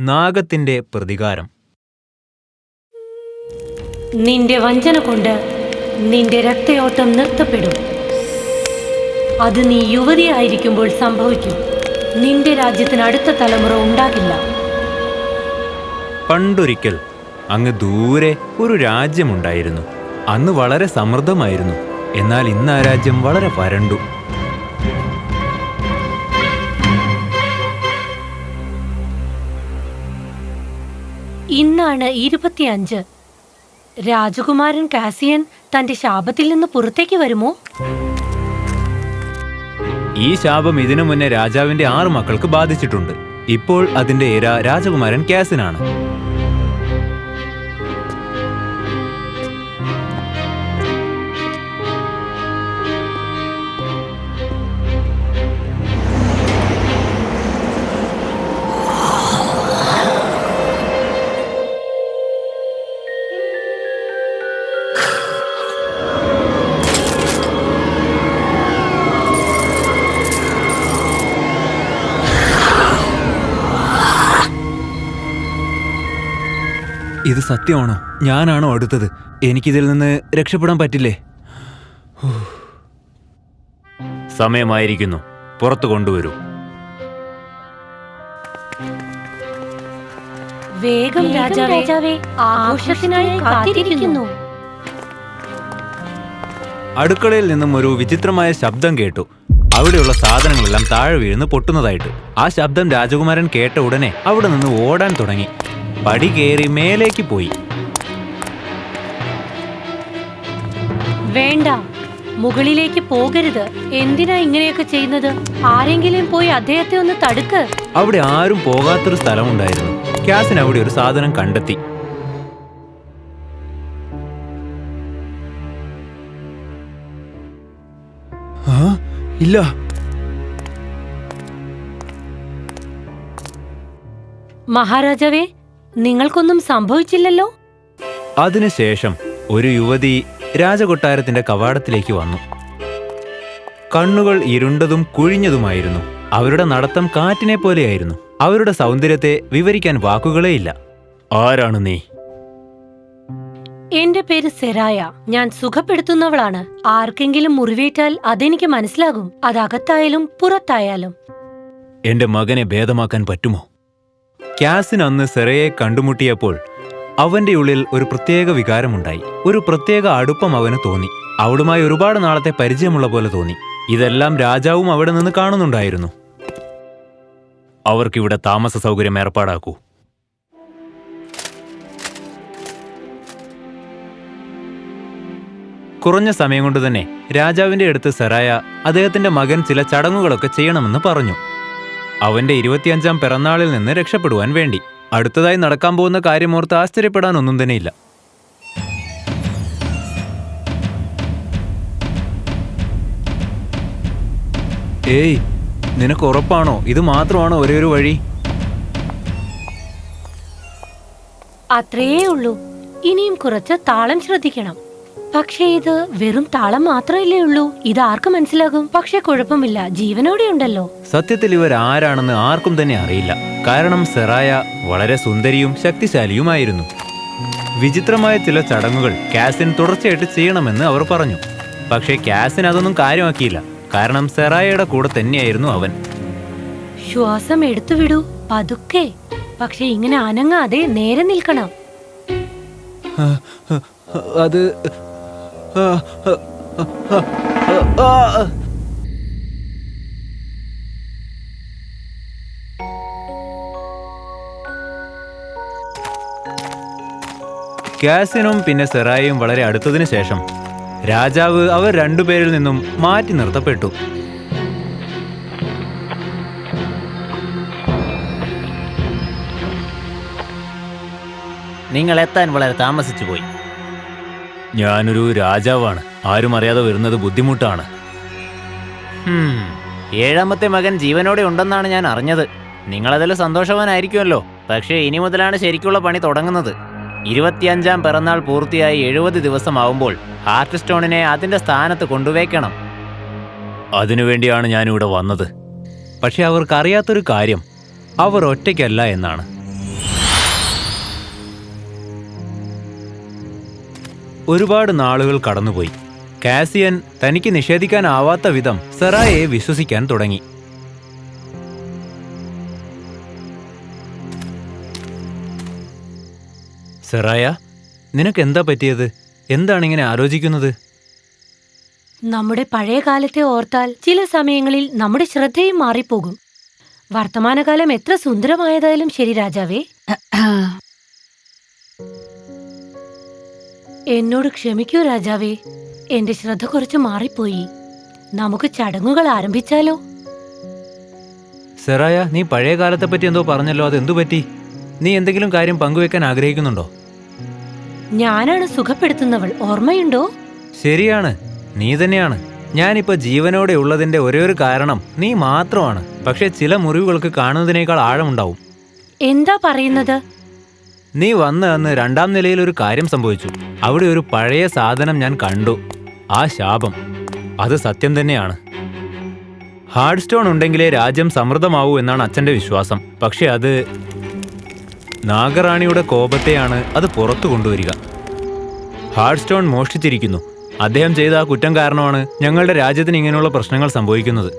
നാഗത്തിന്റെ പ്രതികാരം. നിന്റെ വഞ്ചന കൊണ്ട് നിന്റെ രക്തയോട്ടം നിർത്തപ്പെടും. അത് നീ യുവതിയായിരിക്കുമ്പോൾ സംഭവിക്കും. നിന്റെ രാജ്യത്തിന് അടുത്ത തലമുറ ഉണ്ടാകില്ല. പണ്ടൊരിക്കൽ അങ്ങ് ദൂരെ ഒരു രാജ്യമുണ്ടായിരുന്നു. അന്ന് വളരെ സമൃദ്ധമായിരുന്നു. എന്നാൽ ഇന്ന് ആ രാജ്യം വളരെ വരണ്ടു. ഇന്നാണ് ഇരുപത്തിയഞ്ച്. രാജകുമാരൻ കാസിയൻ തന്റെ ശാപത്തിൽ നിന്ന് പുറത്തേക്ക് വരുമോ? ഈ ശാപം ഇതിനു മുന്നേ രാജാവിന്റെ ആറു മക്കൾക്ക് ബാധിച്ചിട്ടുണ്ട്. ഇപ്പോൾ അതിന്റെ ഇര രാജകുമാരൻ കാസിനാണ്. ഇത് സത്യമാണോ? ഞാനാണോ അടുത്തത്? എനിക്കിതിൽ നിന്ന് രക്ഷപ്പെടാൻ പറ്റില്ലേ? സമയമായിരിക്കുന്നു. പുറത്തു കൊണ്ടുവരൂ. വേഗം രാജാവേ ആഘോഷത്തിനായി കാത്തിരിക്കുന്നു. അടുക്കളയിൽ നിന്നും ഒരു വിചിത്രമായ ശബ്ദം കേട്ടു. അവിടെയുള്ള സാധനങ്ങളെല്ലാം താഴെ വീഴുന്ന് പൊട്ടുന്നതായിട്ട്. ആ ശബ്ദം രാജകുമാരൻ കേട്ട ഉടനെ അവിടെ നിന്ന് ഓടാൻ തുടങ്ങി. പടി കയറി മേലേക്ക് പോയി. വേണ്ട. മുകളിലേക്ക് പോകരുത്. എന്തിനാ ഇങ്ങനെയൊക്കെ ചെയ്യുന്നത്? ആരെങ്കിലും പോയി അദ്ദേഹത്തെ ഒന്ന് തടുക്ക്. അവിടെ ആരും പോകാത്തൊരു സ്ഥലമുണ്ടായിരുന്നു. ക്യാസിന് അവിടെ ഒരു സാധനം കണ്ടെത്തി. ഇല്ല. മഹാരാജാവേ നിങ്ങൾക്കൊന്നും സംഭവിച്ചില്ലല്ലോ? അതിനുശേഷം ഒരു യുവതി രാജകൊട്ടാരത്തിന്റെ കവാടത്തിലേക്ക് വന്നു. കണ്ണുകൾ ഇരുണ്ടതും കുഴിഞ്ഞതുമായിരുന്നു. അവരുടെ നടത്തം കാറ്റിനെ പോലെയായിരുന്നു. അവരുടെ സൗന്ദര്യത്തെ വിവരിക്കാൻ വാക്കുകളേയില്ല. ആരാണ് നീ? എന്റെ പേര് സെരായ. ഞാൻ സുഖപ്പെടുത്തുന്നവളാണ്. ആർക്കെങ്കിലും മുറിവേറ്റാൽ അതെനിക്ക് മനസ്സിലാകും. അതകത്തായാലും പുറത്തായാലും. എന്റെ മകനെ ഭേദമാക്കാൻ പറ്റുമോ? ക്യാസിൻ അന്ന് സെറയെ കണ്ടുമുട്ടിയപ്പോൾ അവന്റെ ഉള്ളിൽ ഒരു പ്രത്യേക വികാരമുണ്ടായി. ഒരു പ്രത്യേക അടുപ്പം അവന് തോന്നി. അവളുമായി ഒരുപാട് നാളത്തെ പരിചയമുള്ള പോലെ തോന്നി. ഇതെല്ലാം രാജാവും അവിടെ നിന്ന് കാണുന്നുണ്ടായിരുന്നു. അവർക്കിവിടെ താമസ സൗകര്യം ഏർപ്പാടാക്കൂ. കുറഞ്ഞ സമയം കൊണ്ട് തന്നെ രാജാവിന്റെ അടുത്ത് സെറായ അദ്ദേഹത്തിന്റെ മകൻ ചില ചടങ്ങുകളൊക്കെ ചെയ്യണമെന്ന് പറഞ്ഞു. അവന്റെ ഇരുപത്തിയഞ്ചാം പിറന്നാളിൽ നിന്ന് രക്ഷപ്പെടുവാൻ വേണ്ടി. അടുത്തതായി നടക്കാൻ പോകുന്ന കാര്യമോർത്ത് ആശ്ചര്യപ്പെടാൻ ഒന്നും തന്നെയില്ല ഏയ് നിനക്ക് ഉറപ്പാണോ? ഇത് മാത്രമാണോ ഒരേ ഒരു വഴി? അത്രയേ ഉള്ളൂ. ഇനിയും കുറച്ച് താളം ശ്രദ്ധിക്കണം. പക്ഷേ ഇത് വെറും താളം മാത്രമല്ലേ ഉള്ളൂ? ഇത് ആർക്ക് മനസ്സിലാകും. പക്ഷെ കുഴപ്പമില്ല. ജീവനോടെ ഉണ്ടല്ലോ. സത്യത്തിൽ ഇവർ ആരാണെന്ന് ആർക്കും തന്നെ അറിയില്ല. കാരണം സെറായ വളരെ സുന്ദരിയും ശക്തിശാലിയുമായിരുന്നു. വിചിത്രമായ ചില ചടങ്ങുകൾ കാസിൻ തുടർച്ചയായിട്ട് ചെയ്യണമെന്ന് അവർ പറഞ്ഞു. പക്ഷേ കാസിൻ അതൊന്നും കാര്യമാക്കിയില്ല. കാരണം സെറായയുടെ കൂടെ തന്നെയായിരുന്നു അവൻ. ശ്വാസം എടുത്തു വിടൂ പതുക്കെ. പക്ഷെ ഇങ്ങനെ അനങ്ങാതെ നേരെ നിൽക്കണം. അത് കാസിനും പിന്നെ സെറായും വളരെ അടുത്തതിനു ശേഷം രാജാവ് അവർ രണ്ടുപേരിൽ നിന്നും മാറ്റി നിർത്തപ്പെട്ടു. നിങ്ങൾ എത്താൻ വളരെ താമസിച്ചു പോയി ഞാനൊരു രാജാവാണ്. ആരും അറിയാതെ വരുന്നത് ബുദ്ധിമുട്ടാണ്. ഏഴാമത്തെ മകൻ ജീവനോടെ ഉണ്ടെന്നാണ് ഞാൻ അറിഞ്ഞത്. നിങ്ങളതിൽ സന്തോഷവാനായിരിക്കുമല്ലോ. പക്ഷേ ഇനി മുതലാണ് ശരിക്കുള്ള പണി തുടങ്ങുന്നത്. ഇരുപത്തിയഞ്ചാം പിറന്നാൾ പൂർത്തിയായി എഴുപത് ദിവസമാവുമ്പോൾ ഹാർട്ട് സ്റ്റോണിനെ അതിന്റെ സ്ഥാനത്ത് കൊണ്ടുവയ്ക്കണം. അതിനുവേണ്ടിയാണ് ഞാനിവിടെ വന്നത്. പക്ഷെ അവർക്കറിയാത്തൊരു കാര്യം അവർ ഒറ്റയ്ക്കല്ല എന്നാണ്. ഒരുപാട് നാളുകൾ കടന്നുപോയി. കാസിയൻ തനിക്ക് നിഷേധിക്കാനാവാത്ത വിധം സെറായയെ വിശ്വസിക്കാൻ തുടങ്ങി. സെറായ നിനക്ക് എന്താ പറ്റിയത്? എന്താണ് ഇങ്ങനെ ആലോചിക്കുന്നത്? നമ്മുടെ പഴയ കാലത്തെ ഓർത്താൽ ചില സമയങ്ങളിൽ നമ്മുടെ ശ്രദ്ധയും മാറിപ്പോകും. വർത്തമാനകാലം എത്ര സുന്ദരമായതായാലും ശരി രാജാവേ. എന്നോട് ക്ഷമിക്കൂ രാജാവേ. എന്റെ ശ്രദ്ധ കുറച്ച് മാറിപ്പോയി. നമുക്ക് ചടങ്ങുകൾ ആരംഭിച്ചാലോ? സെറായ നീ പഴയ കാലത്തെ പറ്റി എന്തോ പറഞ്ഞല്ലോ അതെന്തു പറ്റി? നീ എന്തെങ്കിലും കാര്യം പങ്കുവെക്കാൻ ആഗ്രഹിക്കുന്നുണ്ടോ? ഞാനാണ് സുഖപ്പെടുത്തുന്നവൾ. ഓർമ്മയുണ്ടോ? ശരിയാണ്. നീ തന്നെയാണ്. ഞാനിപ്പോ ജീവനോടെ ഉള്ളതിന്റെ ഒരേ ഒരു കാരണം നീ മാത്രമാണ്. പക്ഷെ ചില മുറിവുകൾക്ക് കാണുന്നതിനേക്കാൾ ആഴമുണ്ടാവും. എന്താ പറയുന്നത്? നീ വന്ന അന്ന് രണ്ടാം നിലയിൽ ഒരു കാര്യം സംഭവിച്ചു. അവിടെ ഒരു പഴയ സാധനം ഞാൻ കണ്ടു. ആ ശാപം. അത് സത്യം തന്നെയാണ്. ഹാർഡ് സ്റ്റോൺ ഉണ്ടെങ്കിലേ രാജ്യം സമൃദ്ധമാവൂ എന്നാണ് അച്ഛന്റെ വിശ്വാസം. പക്ഷേ അത് നാഗറാണിയുടെ കോപത്തെയാണ് അത് പുറത്തു കൊണ്ടുവരിക. ഹാർഡ് സ്റ്റോൺ മോഷ്ടിച്ചിരിക്കുന്നു. അദ്ദേഹം ചെയ്ത ആ കുറ്റം കാരണമാണ് ഞങ്ങളുടെ രാജ്യത്തിന് ഇങ്ങനെയുള്ള പ്രശ്നങ്ങൾ സംഭവിക്കുന്നത്.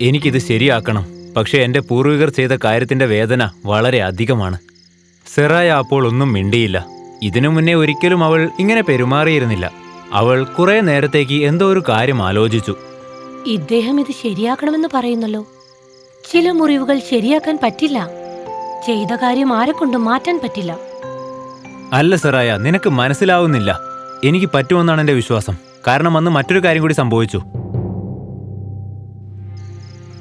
എനിക്കിത് ശരിയാക്കണം. പക്ഷെ എന്റെ പൂർവികർ ചെയ്ത കാര്യത്തിന്റെ വേദന വളരെ അധികമാണ്. സെറായ അപ്പോൾ ഒന്നും മിണ്ടിയില്ല. ഇതിനു മുന്നേ ഒരിക്കലും അവൾ ഇങ്ങനെ പെരുമാറിയിരുന്നില്ല. അവൾ കുറെ നേരത്തേക്ക് എന്തോ ഒരു കാര്യം ആലോചിച്ചു. ഇദ്ദേഹം ഇത് ശരിയാക്കണമെന്ന് പറയുന്നല്ലോ. ചില മുറിവുകൾ ശരിയാക്കാൻ പറ്റില്ല. ചെയ്ത കാര്യം ആരെക്കൊണ്ടും മാറ്റാൻ പറ്റില്ല. അല്ല സെറായ നിനക്ക് മനസ്സിലാവുന്നില്ല. എനിക്ക് പറ്റുമെന്നാണ് എന്റെ വിശ്വാസം. കാരണം അന്ന് മറ്റൊരു കാര്യം കൂടി സംഭവിച്ചു.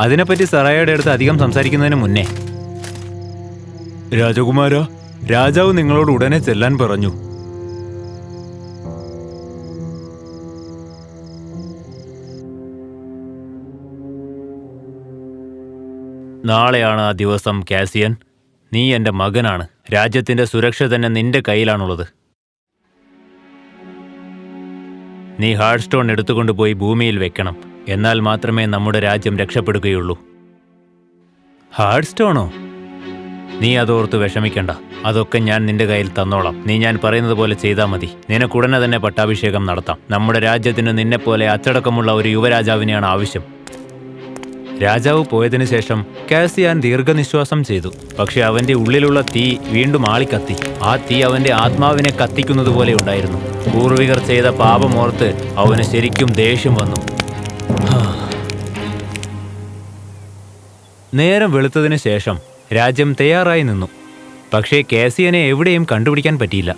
അതിനെപ്പറ്റി സറായയുടെ അടുത്ത് അധികം സംസാരിക്കുന്നതിന് മുന്നേ. രാജകുമാര രാജാവ് നിങ്ങളോട് ഉടനെ ചെല്ലാൻ പറഞ്ഞു. നാളെയാണ് ആ ദിവസം കാസിയൻ. നീ എന്റെ മകനാണ്. രാജ്യത്തിന്റെ സുരക്ഷ തന്നെ നിന്റെ കയ്യിലാണുള്ളത്. നീ ഹാർഡ് സ്റ്റോൺ എടുത്തുകൊണ്ടുപോയി ഭൂമിയിൽ വെക്കണം. എന്നാൽ മാത്രമേ നമ്മുടെ രാജ്യം രക്ഷപ്പെടുകയുള്ളൂ. ഹാർഡ് സ്റ്റോണോ നീ അതോർത്ത് വിഷമിക്കണ്ട. അതൊക്കെ ഞാൻ നിന്റെ കയ്യിൽ തന്നോളാം. നീ ഞാൻ പറയുന്നത് പോലെ ചെയ്താൽ മതി. നിനക്കുടനെ തന്നെ പട്ടാഭിഷേകം നടത്താം. നമ്മുടെ രാജ്യത്തിന് നിന്നെപ്പോലെ അച്ചടക്കമുള്ള ഒരു യുവരാജാവിനെയാണ് ആവശ്യം. രാജാവ് പോയതിനു ശേഷം കാസിയാൻ ദീർഘനിശ്വാസം ചെയ്തു. പക്ഷെ അവന്റെ ഉള്ളിലുള്ള തീ വീണ്ടും ആളിക്കത്തി. ആ തീ അവന്റെ ആത്മാവിനെ കത്തിക്കുന്നത് പോലെ ഉണ്ടായിരുന്നു. പൂർവികർ ചെയ്ത പാപമോർത്ത് അവന് ശരിക്കും ദേഷ്യം വന്നു. നേരം വെളുത്തതിനു ശേഷം രാജ്യം തയ്യാറായി നിന്നു. പക്ഷേ കേസിയനെ എവിടെയും കണ്ടുപിടിക്കാൻ പറ്റിയില്ല.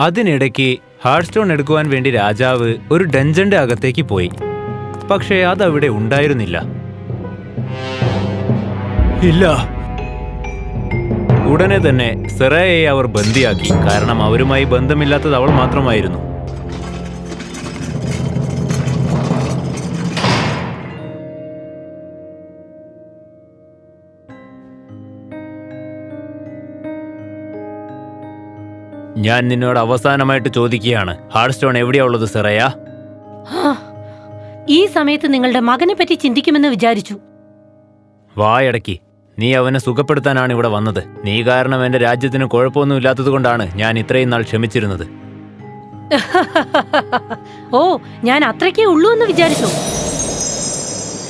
അതിനിടയ്ക്ക് ഹാർഡ് സ്റ്റോൺ എടുക്കുവാൻ വേണ്ടി രാജാവ് ഒരു ഡഞ്ചന്റെ അകത്തേക്ക് പോയി. പക്ഷേ അതവിടെ ഉണ്ടായിരുന്നില്ല. ഇല്ല. ഉടനെ തന്നെ സെറയെ അവർ ബന്ദിയാക്കി. കാരണം അവരുമായി ബന്ധമില്ലാത്തത് അവൾ മാത്രമായിരുന്നു. ഞാൻ നിന്നോട് അവസാനമായിട്ട് ചോദിക്കുകയാണ്. ഹാർഡ് സ്റ്റോൺ എവിടെയാ ഉള്ളത് സെറയ? ഈ സമയത്ത് നിങ്ങളുടെ മകനെ പറ്റി ചിന്തിക്കുമെന്ന് വിചാരിച്ചു. വായടക്കി. നീ അവനെ സുഖപ്പെടുത്താനാണ് ഇവിടെ വന്നത്. നീ കാരണം എന്റെ രാജ്യത്തിന് കുഴപ്പമൊന്നും ഇല്ലാത്തതുകൊണ്ടാണ് ഞാൻ ഇത്രയും നാൾ ക്ഷമിച്ചിരുന്നത്. ഓ ഞാൻ അത്രയ്ക്കേ ഉള്ളൂ എന്ന് വിചാരിച്ചു?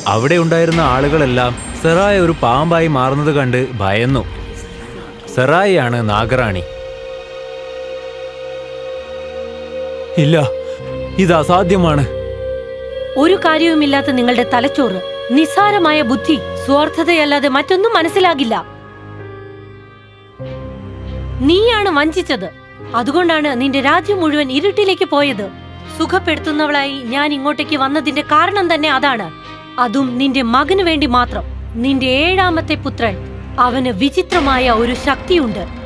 അവിടെ ഉണ്ടായിരുന്ന ആളുകളെല്ലാം സെറായ ഒരു പാമ്പായി മാറുന്നത് കണ്ട് ഭയന്നു. സെറായിയാണ് നാഗറാണി. ഇല്ല ഇത് അസാധ്യമാണ്. ഒരു കാര്യവുമില്ലാത്ത നിങ്ങളുടെ തലച്ചോറ് നിസ്സാരമായ ബുദ്ധി സ്വാർത്ഥതയല്ലാതെ മറ്റൊന്നും മനസ്സിലാകില്ല. നീയാണ് വഞ്ചിച്ചത്. അതുകൊണ്ടാണ് നിന്റെ രാജ്യം മുഴുവൻ ഇരുട്ടിലേക്ക് പോയത്. സുഖപ്പെടുത്തുന്നവളായി ഞാൻ ഇങ്ങോട്ടേക്ക് വന്നതിന്റെ കാരണം തന്നെ അതാണ്. അതും നിന്റെ മകന് വേണ്ടി മാത്രം. നിന്റെ ഏഴാമത്തെ പുത്രൻ. അവന് വിചിത്രമായ ഒരു ശക്തിയുണ്ട്.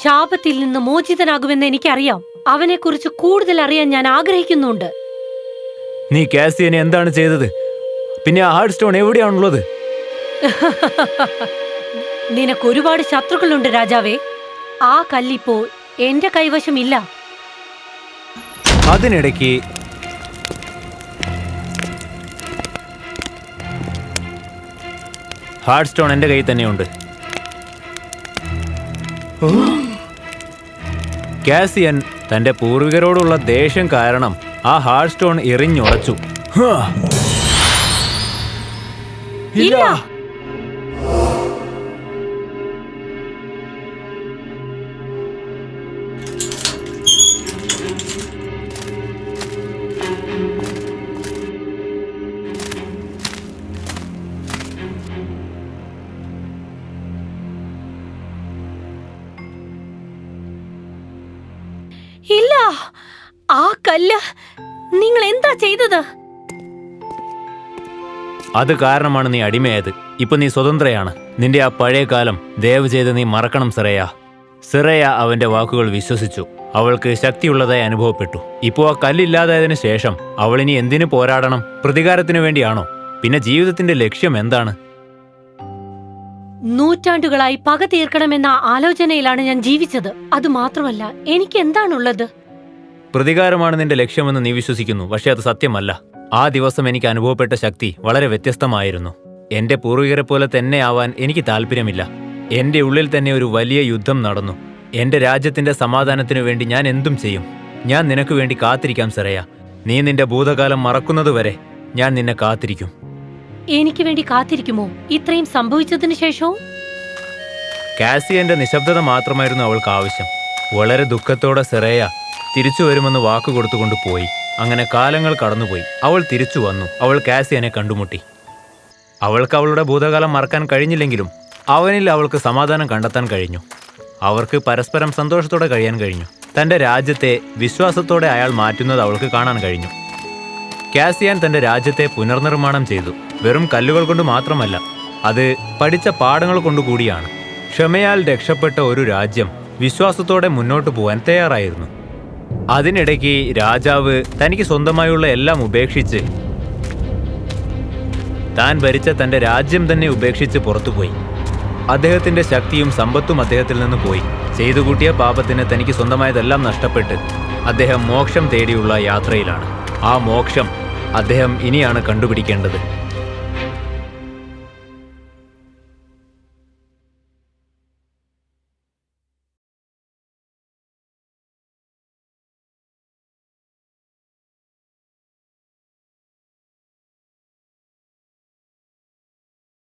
ശാപത്തിൽ നിന്ന് മോചിതനാകുമെന്ന് എനിക്കറിയാം അവനെക്കുറിച്ച് കൂടുതൽ അറിയാൻ ഞാൻ ആഗ്രഹിക്കുന്നുണ്ട് നീ കാസിയനെ എന്താണ് ചെയ്തത് പിന്നെ ആ ഹാർഡ് സ്റ്റോൺ എവിടെയാണുള്ളത് നിനക്ക് ഒരുപാട് ശത്രുക്കളുണ്ട് രാജാവേ ആ കല്ലിപ്പോ എന്റെ കൈവശമില്ല ഇല്ല അതിനിടയ്ക്ക് ഹാർഡ് സ്റ്റോൺ എന്റെ കയ്യിൽ തന്നെയുണ്ട് കാസിയൻ തന്റെ പൂർവികരോടുള്ള ദേഷ്യം കാരണം ആ ഹാർഡ് സ്റ്റോൺ എറിഞ്ഞുടച്ചു ഇല്ല. അത് കാരണമാണ് നീ അടിമയായത്. ഇപ്പൊ നീ സ്വതന്ത്രയാണ്. നിന്റെ ആ പഴയ കാലം ദയവ് ചെയ്ത് നീ മറക്കണം സിറയ. സിറയ അവന്റെ വാക്കുകൾ വിശ്വസിച്ചു. അവൾക്ക് ശക്തിയുള്ളതായി അനുഭവപ്പെട്ടു. ഇപ്പോൾ ആ കല്ലില്ലാതായതിനു ശേഷം അവൾ ഇനി എന്തിനു പോരാടണം? പ്രതികാരത്തിനു വേണ്ടിയാണോ? പിന്നെ ജീവിതത്തിന്റെ ലക്ഷ്യം എന്താണ്? നൂറ്റാണ്ടുകളായി പക തീർക്കണമെന്ന ആലോചനയിലാണ് ഞാൻ ജീവിച്ചത്. അത് മാത്രമല്ല എനിക്ക് എന്താണുള്ളത്? പ്രതികാരമാണ് നിന്റെ ലക്ഷ്യമെന്ന് നീ വിശ്വസിക്കുന്നു. പക്ഷേ അത് സത്യമല്ല. ആ ദിവസം എനിക്ക് അനുഭവപ്പെട്ട ശക്തി വളരെ വ്യത്യസ്തമായിരുന്നു. എന്റെ പൂർവികരെ പോലെ തന്നെ ആവാൻ എനിക്ക് താല്പര്യമില്ല എന്റെ ഉള്ളിൽ തന്നെ ഒരു വലിയ യുദ്ധം നടന്നു. എന്റെ രാജ്യത്തിന്റെ സമാധാനത്തിനു വേണ്ടി ഞാൻ എന്തും ചെയ്യും. ഞാൻ നിനക്ക് വേണ്ടി കാത്തിരിക്കാം സെറയ നീ നിന്റെ ഭൂതകാലം മറക്കുന്നതുവരെ ഞാൻ നിന്നെ കാത്തിരിക്കും. എനിക്ക് വേണ്ടി കാത്തിരിക്കുമോ? ഇത്രയും സംഭവിച്ചതിനു ശേഷവും? കാസിയന്റെ നിശബ്ദത മാത്രമായിരുന്നു അവൾക്ക് ആവശ്യം. വളരെ ദുഃഖത്തോടെ സെറയ തിരിച്ചു വരുമെന്ന് വാക്ക് കൊടുത്തുകൊണ്ട് പോയി. അങ്ങനെ കാലങ്ങൾ കടന്നുപോയി. അവൾ തിരിച്ചു വന്നു. അവൾ കാസിയനെ കണ്ടുമുട്ടി. അവൾക്ക് അവളുടെ ഭൂതകാലം മറക്കാൻ കഴിഞ്ഞില്ലെങ്കിലും അവനിൽ അവൾക്ക് സമാധാനം കണ്ടെത്താൻ കഴിഞ്ഞു. അവർക്ക് പരസ്പരം സന്തോഷത്തോടെ കഴിയാൻ കഴിഞ്ഞു. തന്റെ രാജ്യത്തെ വിശ്വാസത്തോടെ അയാൾ മാറ്റുന്നത് അവൾക്ക് കാണാൻ കഴിഞ്ഞു. കാസിയാൻ തന്റെ രാജ്യത്തെ പുനർനിർമ്മാണം ചെയ്തു. വെറും കല്ലുകൾ കൊണ്ട് മാത്രമല്ല അത് പഠിച്ച പാഠങ്ങൾ കൊണ്ടുകൂടിയാണ് ക്ഷമയാൽ രക്ഷപ്പെട്ട ഒരു രാജ്യം വിശ്വാസത്തോടെ മുന്നോട്ട് പോകാൻ തയ്യാറായിരുന്നു. അതിനിടയ്ക്ക് രാജാവ് തനിക്ക് സ്വന്തമായുള്ള എല്ലാം ഉപേക്ഷിച്ച് താൻ ഭരിച്ച തന്റെ രാജ്യം തന്നെ ഉപേക്ഷിച്ച് പുറത്തുപോയി. അദ്ദേഹത്തിന്റെ ശക്തിയും സമ്പത്തും അദ്ദേഹത്തിൽ നിന്ന് പോയി. ചെയ്തു കൂട്ടിയ പാപത്തിന് തനിക്ക് സ്വന്തമായതെല്ലാം നഷ്ടപ്പെട്ട് അദ്ദേഹം മോക്ഷം തേടിയുള്ള യാത്രയിലാണ്. ആ മോക്ഷം അദ്ദേഹം ഇനിയാണ് കണ്ടുപിടിക്കേണ്ടത്.